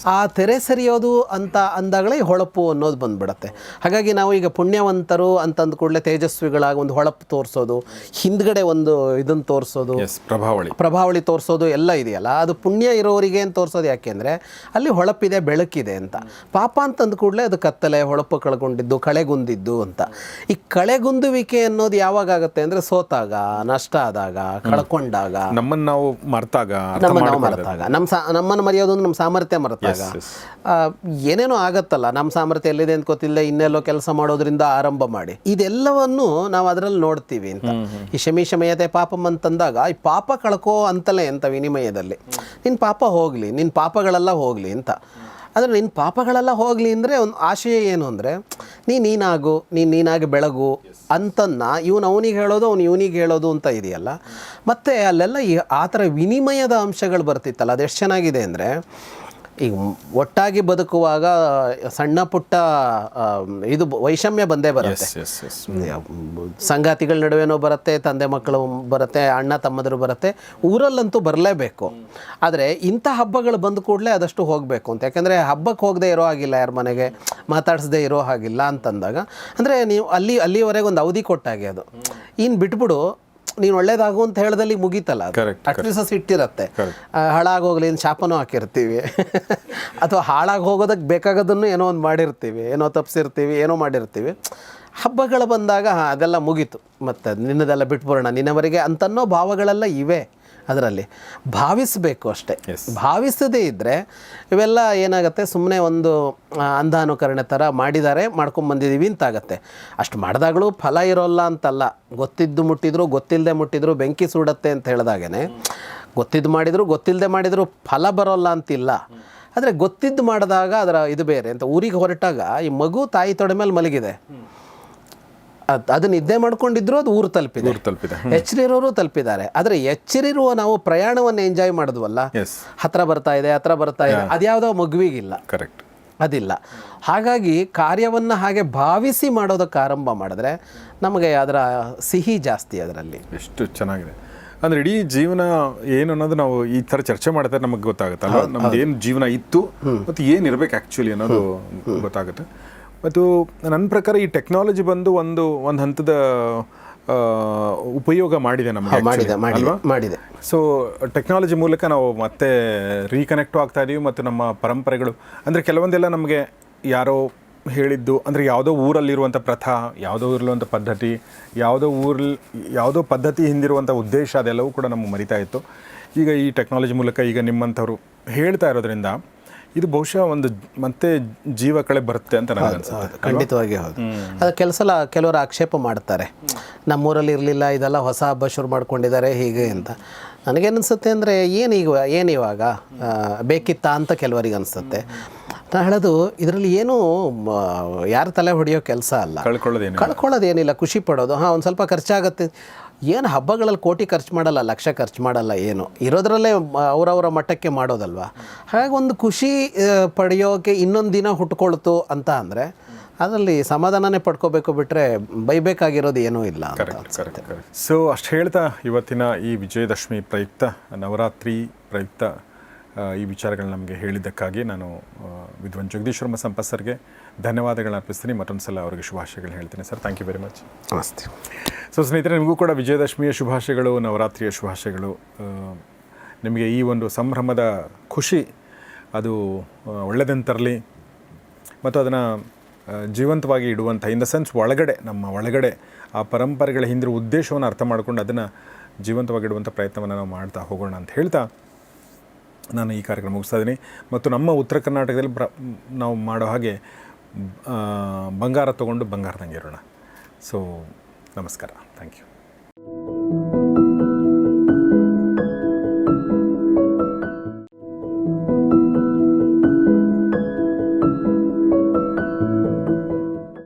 ಆ ತೆರೆ ಸರಿಯೋದು ಅಂತ ಅಂದಾಗಲೇ ಈ ಹೊಳಪು ಅನ್ನೋದು ಬಂದ್ಬಿಡತ್ತೆ. ಹಾಗಾಗಿ ನಾವು ಈಗ ಪುಣ್ಯವಂತರು ಅಂತಂದ ಕೂಡಲೇ ತೇಜಸ್ವಿಗಳಾಗಿ ಒಂದು ಹೊಳಪು ತೋರಿಸೋದು ಹಿಂದ್ಗಡೆ ಒಂದು ಇದನ್ನು ತೋರಿಸೋದು ಪ್ರಭಾವಳಿ. ಪ್ರಭಾವಳಿ ತೋರಿಸೋದು ಎಲ್ಲ ಇದೆಯಲ್ಲ ಅದು ಪುಣ್ಯ ಇರೋರಿಗೆ ಅಂತ ತೋರಿಸೋದು ಯಾಕೆಂದರೆ ಅಲ್ಲಿ ಹೊಳಪಿದೆ ಬೆಳಕಿದೆ ಅಂತ. ಪಾಪ ಅಂತಂದ ಕೂಡಲೇ ಅದು ಕತ್ತಲೆ ಹೊಳಪು ಕಳ್ಕೊಂಡಿದ್ದು ಕಳೆಗುಂದಿದ್ದು ಅಂತ. ಈ ಕಳೆಗುಂದುವಿಕೆ ಅನ್ನೋದು ಯಾವಾಗ ಆಗುತ್ತೆ ಅಂದ್ರೆ ಸೋತಾಗ ನಷ್ಟ ಆದಾಗ ಕಳ್ಕೊಂಡಾಗ. ನಮ್ಮನ್ನು ನಾವು ಮರ್ತಾಗ ನಮ್ಮನ್ನು ನಾವು. ಮರೆತಾಗ. ನಮ್ಮ ಸಾ ನಮ್ಮನ್ನು ಮರೆಯೋದು ಅಂದ್ರೆ ನಮ್ಮ ಸಾಮರ್ಥ್ಯ ಮರೆತಾಗ. ಆ, ಏನೇನೋ ಆಗತ್ತಲ್ಲ ನಮ್ಮ ಸಾಮರ್ಥ್ಯ ಎಲ್ಲಿದೆ ಅಂತ ಗೊತ್ತಿಲ್ಲ ಇನ್ನೆಲ್ಲೋ ಕೆಲಸ ಮಾಡೋದ್ರಿಂದ ಆರಂಭ ಮಾಡಿ. ಇದೆಲ್ಲವನ್ನು ನಾವು ಅದರಲ್ಲಿ ನೋಡ್ತೀವಿ ಅಂತ. ಈ ಶಮಿ ಶಮಯತೆ ಪಾಪಂ ಅಂತಂದಾಗ ಈ ಪಾಪ ಕಳ್ಕೋ ಅಂತಲೇ ಅಂತ ವಿನಿಮಯದಲ್ಲಿ. ನಿನ್ನ ಪಾಪ ಹೋಗಲಿ ನಿನ್ನ ಪಾಪಗಳೆಲ್ಲ ಹೋಗಲಿ ಅಂತ. ಆದರೆ ನಿನ್ನ ಪಾಪಗಳೆಲ್ಲ ಹೋಗಲಿ ಅಂದರೆ ಒಂದು ಆಶಯ ಏನು ಅಂದರೆ ನೀ ನೀನಾಗು ನೀನು ನೀನಾಗಿ ಬೆಳಗು ಅಂತನ್ನ ಇವನು ಅವನಿಗೆ ಹೇಳೋದು, ಅವ್ನು ಇವನಿಗೆ ಹೇಳೋದು ಅಂತ ಇದೆಯಲ್ಲ. ಮತ್ತು ಅಲ್ಲೆಲ್ಲ ಈ ಆ ಥರ ವಿನಿಮಯದ ಅಂಶಗಳು ಬರ್ತಿತ್ತಲ್ಲ, ಅದು ಎಷ್ಟು ಚೆನ್ನಾಗಿದೆ ಅಂದರೆ ಈಗ ಒಟ್ಟಾಗಿ ಬದುಕುವಾಗ ಸಣ್ಣ ಪುಟ್ಟ ಇದು ವೈಷಮ್ಯ ಬಂದೇ ಬರುತ್ತೆ. ಸಂಗಾತಿಗಳ ನಡುವೆನೋ ಬರುತ್ತೆ ತಂದೆ ಮಕ್ಕಳು ಬರುತ್ತೆ ಅಣ್ಣ ತಮ್ಮದರು ಬರುತ್ತೆ. ಊರಲ್ಲಂತೂ ಬರಲೇಬೇಕು. ಆದರೆ ಇಂಥ ಹಬ್ಬಗಳು ಬಂದ ಕೂಡಲೇ ಅದಷ್ಟು ಹೋಗಬೇಕು ಅಂತ. ಯಾಕಂದರೆ ಹಬ್ಬಕ್ಕೆ ಹೋಗದೆ ಇರೋ ಹಾಗಿಲ್ಲ ಯಾರ ಮನೆಗೆ ಮಾತಾಡಿಸದೇ ಇರೋ ಹಾಗಿಲ್ಲ ಅಂತಂದಾಗ. ಅಂದರೆ ನೀವು ಅಲ್ಲಿ ಅಲ್ಲಿವರೆಗೆ ಒಂದು ಅವಧಿ ಕೊಟ್ಟಾಗೆ ಅದು. ಇನ್ನು ಬಿಟ್ಬಿಡು ನೀನು ಒಳ್ಳೇದಾಗು ಅಂತ ಹೇಳ್ದಲ್ಲಿ ಮುಗೀತಲ್ಲ ಅಟ್ಲೀಸಸ್ ಇಟ್ಟಿರತ್ತೆ ಹಾಳಾಗೋಗ್ಲಿ ಇನ್ನು ಶಾಪನೂ ಹಾಕಿರ್ತೀವಿ. ಅಥವಾ ಹಾಳಾಗಿ ಹೋಗೋದಕ್ಕೆ ಬೇಕಾಗೋದನ್ನು ಏನೋ ಒಂದು ಮಾಡಿರ್ತೀವಿ ಏನೋ ತಪ್ಪಿಸಿರ್ತೀವಿ ಏನೋ ಮಾಡಿರ್ತೀವಿ. ಹಬ್ಬಗಳು ಬಂದಾಗ ಹಾಂ ಅದೆಲ್ಲ ಮುಗೀತು. ಮತ್ತು ನಿನ್ನದೆಲ್ಲ ಬಿಟ್ಬಿಡೋಣ ನಿನ್ನವರಿಗೆ ಅಂತನ್ನೋ ಭಾವಗಳೆಲ್ಲ ಇವೆ. ಅದರಲ್ಲಿ. ಭಾವಿಸಬೇಕು ಅಷ್ಟೇ. ಭಾವಿಸದೇ ಇದ್ದರೆ ಇವೆಲ್ಲ ಏನಾಗುತ್ತೆ? ಸುಮ್ಮನೆ ಒಂದು ಅಂಧಾನುಕರಣೆ ಥರ ಮಾಡಿದ್ದಾರೆ ಮಾಡ್ಕೊಂಬಂದಿದ್ದೀವಿ ಅಂತಾಗತ್ತೆ. ಅಷ್ಟು ಮಾಡಿದಾಗಲೂ ಫಲ ಇರೋಲ್ಲ ಅಂತಲ್ಲ. ಗೊತ್ತಿದ್ದು ಮುಟ್ಟಿದ್ರು ಗೊತ್ತಿಲ್ಲದೆ ಮುಟ್ಟಿದ್ರು ಬೆಂಕಿ ಸುಡುತ್ತೆ ಅಂತ ಹೇಳಿದಾಗೇ ಗೊತ್ತಿದ್ದು ಮಾಡಿದ್ರು ಗೊತ್ತಿಲ್ಲದೆ ಮಾಡಿದ್ರು ಫಲ ಬರೋಲ್ಲ ಅಂತಿಲ್ಲ. ಆದರೆ ಗೊತ್ತಿದ್ದು ಮಾಡಿದಾಗ ಅದರ ಇದು ಬೇರೆ. ಅಂತ ಊರಿಗೆ ಹೊರಟಾಗ ಈ ಮಗು ತಾಯಿ ತೊಡೆ ಮೇಲೆ ಮಲಗಿದೆ. ಅದ್- ನಿದ್ದೆ ಮಾಡ್ಕೊಂಡಿದ್ರು ಅದು ಊರು ತಲುಪಿದೆ. ಊರು ತಲುಪಿದೆ. ಎಚ್ಚರಿರೋರು ತಲುಪಿದ್ದಾರೆ. ಆದರೆ ಎಚ್ಚರಿರುವ ನಾವು ಪ್ರಯಾಣವನ್ನು ಎಂಜಾಯ್ ಮಾಡಿದ್ವಲ್ಲ? ಹತ್ರ ಬರ್ತಾ ಇದೆ ಹತ್ರ ಬರ್ತಾ ಇದೆ ಅದ್ಯಾವುದೋ ಮಗುವಿಗಿಲ್ಲ. ಕರೆಕ್ಟ್ ಅದಿಲ್ಲ. ಹಾಗಾಗಿ ಕಾರ್ಯವನ್ನು ಹಾಗೆ ಭಾವಿಸಿ ಮಾಡೋದಕ್ಕೆ ಆರಂಭ ಮಾಡಿದ್ರೆ ನಮಗೆ ಅದರ ಸಿಹಿ ಜಾಸ್ತಿ ಅದರಲ್ಲಿ. ಎಷ್ಟು ಚೆನ್ನಾಗಿದೆ. ಅಂದ್ರೆ ಇಡೀ ಜೀವನ ಏನು ಅನ್ನೋದು ನಾವು ಈ ತರ ಚರ್ಚೆ ಮಾಡಿದ್ರೆ ನಮಗೆ ಗೊತ್ತಾಗುತ್ತಲ್ಲ ನಮ್ದು ಏನು ಜೀವನ ಇತ್ತು ಮತ್ತು ಏನಿರ್ಬೇಕು ಆ್ಯಕ್ಚುಲಿ ಅನ್ನೋದು ಗೊತ್ತಾಗುತ್ತೆ. ಮತ್ತು ನನ್ನ ಪ್ರಕಾರ ಈ ಟೆಕ್ನಾಲಜಿ ಬಂದು ಒಂದು ಒಂದು ಹಂತದ ಉಪಯೋಗ ಮಾಡಿದೆ ನಮಗೆ ಮಾಡಿದೆ ಮಾಡಿದೆ ಮಾಡಿದೆ. ಸೊ ಟೆಕ್ನಾಲಜಿ ಮೂಲಕ ನಾವು ಮತ್ತೆ ರೀಕನೆಕ್ಟ್ ಆಗ್ತಾ ಇದೀವಿ ಮತ್ತು ನಮ್ಮ ಪರಂಪರೆಗಳು ಅಂದರೆ ಕೆಲವೊಂದೆಲ್ಲ ನಮಗೆ ಯಾರೋ ಹೇಳಿದ್ದು ಅಂದರೆ ಯಾವುದೋ ಊರಲ್ಲಿರುವಂಥ ಪ್ರಥಾ ಯಾವುದೋ ಊರಲ್ಲಿರುವಂಥ ಪದ್ಧತಿ ಯಾವುದೋ ಊರಲ್ಲಿ ಯಾವುದೋ ಪದ್ಧತಿ ಹಿಂದಿರುವಂಥ ಉದ್ದೇಶ ಅದೆಲ್ಲವೂ ಕೂಡ ನಮಗೆ ಮರಿತಾ ಇತ್ತು. ಈಗ ಈ ಟೆಕ್ನಾಲಜಿ ಮೂಲಕ ಈಗ ನಿಮ್ಮಂಥವ್ರು ಹೇಳ್ತಾ ಇರೋದ್ರಿಂದ ಇದು ಬಹುಶಃ ಒಂದು ಮತ್ತೆ ಜೀವ ಕಳೆ ಬರುತ್ತೆ ಅಂತ ನನಗೆ ಅನ್ಸುತ್ತೆ ಖಂಡಿತವಾಗಿ ಹೌದು. ಅದು ಕೆಲಸ ಕೆಲವರು ಆಕ್ಷೇಪ ಮಾಡ್ತಾರೆ. ನಮ್ಮೂರಲ್ಲಿ ಇರಲಿಲ್ಲ ಇದೆಲ್ಲ ಹೊಸ ಹಬ್ಬ ಶುರು ಮಾಡ್ಕೊಂಡಿದ್ದಾರೆ ಹೀಗೆ ಅಂತ. ನನಗೇನಿಸುತ್ತೆ ಅಂದರೆ ಏನು ಈಗ ಏನು ಇವಾಗ ಬೇಕಿತ್ತಾ ಅಂತ ಕೆಲವರಿಗೆ ಅನಿಸುತ್ತೆ. ನಾನು ಹೇಳೋದು ಇದರಲ್ಲಿ ಏನು ಯಾರ ತಲೆ ಹೊಡೆಯೋ ಕೆಲಸ ಅಲ್ಲ. ಕಳ್ಕೊಳ್ಳೋದೇನು ಕಳ್ಕೊಳ್ಳೋದೇನಿಲ್ಲ ಖುಷಿ ಪಡೋದು. ಹಾಂ ಒಂದು ಸ್ವಲ್ಪ ಖರ್ಚಾಗತ್ತೆ. ಏನು ಹಬ್ಬಗಳಲ್ಲಿ ಕೋಟಿ ಖರ್ಚು ಮಾಡಲ್ಲ ಲಕ್ಷ ಖರ್ಚು ಮಾಡಲ್ಲ ಏನು? ಇರೋದ್ರಲ್ಲೇ ಅವರವರ ಮಟ್ಟಕ್ಕೆ ಮಾಡೋದಲ್ವಾ? ಹಾಗಾಗಿ ಒಂದು ಖುಷಿ ಪಡೆಯೋಕೆ ಇನ್ನೊಂದು ದಿನ ಹುಟ್ಕೊಳ್ತು ಅಂತ ಅಂದರೆ ಅದರಲ್ಲಿ ಸಮಾಧಾನನೇ ಪಡ್ಕೋಬೇಕು ಬಿಟ್ಟರೆ ಬೈಬೇಕಾಗಿರೋದು ಏನೂ ಇಲ್ಲ ಸೊ ಅಷ್ಟು ಹೇಳ್ತಾ ಇವತ್ತಿನ ಈ ವಿಜಯದಶಮಿ ಪ್ರಯುಕ್ತ ನವರಾತ್ರಿ ಪ್ರಯುಕ್ತ ಈ ವಿಚಾರಗಳನ್ನ ನಮಗೆ ಹೇಳಿದ್ದಕ್ಕಾಗಿ ನಾನು ವಿದ್ವಾನ್ ಜಗದೀಶ್ವರ ಸಂಪತ್ ಸರ್ಗೆ ಧನ್ಯವಾದಗಳನ್ನ ಅರ್ಪಿಸ್ತೀನಿ. ಮತ್ತೊಂದು ಸಲ ಅವರಿಗೆ ಶುಭಾಶಯಗಳು ಹೇಳ್ತೀನಿ sir. Thank you very much ನಮಸ್ತೆ. ಸೊ ಸ್ನೇಹಿತರೆ ನಿಮಗೂ ಕೂಡ ವಿಜಯದಶಮಿಯ ಶುಭಾಶಯಗಳು ನವರಾತ್ರಿಯ ಶುಭಾಶಯಗಳು. ನಿಮಗೆ ಈ ಒಂದು ಸಂಭ್ರಮದ ಖುಷಿ ಅದು ಒಳ್ಳೆಯದಂತರಲಿ ತರಲಿ. ಮತ್ತು ಅದನ್ನು ಜೀವಂತವಾಗಿ ಇಡುವಂಥ ಇನ್ ದ ಸೆನ್ಸ್ ಒಳಗಡೆ ನಮ್ಮ ಒಳಗಡೆ ಆ ಪರಂಪರೆಗಳ ಹಿಂದಿರೋ ಉದ್ದೇಶವನ್ನು ಅರ್ಥ ಮಾಡಿಕೊಂಡು ಅದನ್ನು ಜೀವಂತವಾಗಿ ಇಡುವಂಥ ಪ್ರಯತ್ನವನ್ನು ನಾವು ಮಾಡ್ತಾ ಹೋಗೋಣ ಅಂತ ಹೇಳ್ತಾ ನಾನು ಈ ಕಾರ್ಯಕ್ರಮ ಮುಗಿಸ್ತಾ ಇದ್ದೀನಿ. ಮತ್ತು ನಮ್ಮ ಉತ್ತರ ಕರ್ನಾಟಕದಲ್ಲಿ ಪ್ರ ನಾವು ಮಾಡೋ ಹಾಗೆ ಬಂಗಾರ ತೊಗೊಂಡು ಬಂಗಾರದಂಗೆ ಇರೋಣ. ಸೊ ನಮಸ್ಕಾರ. Thank you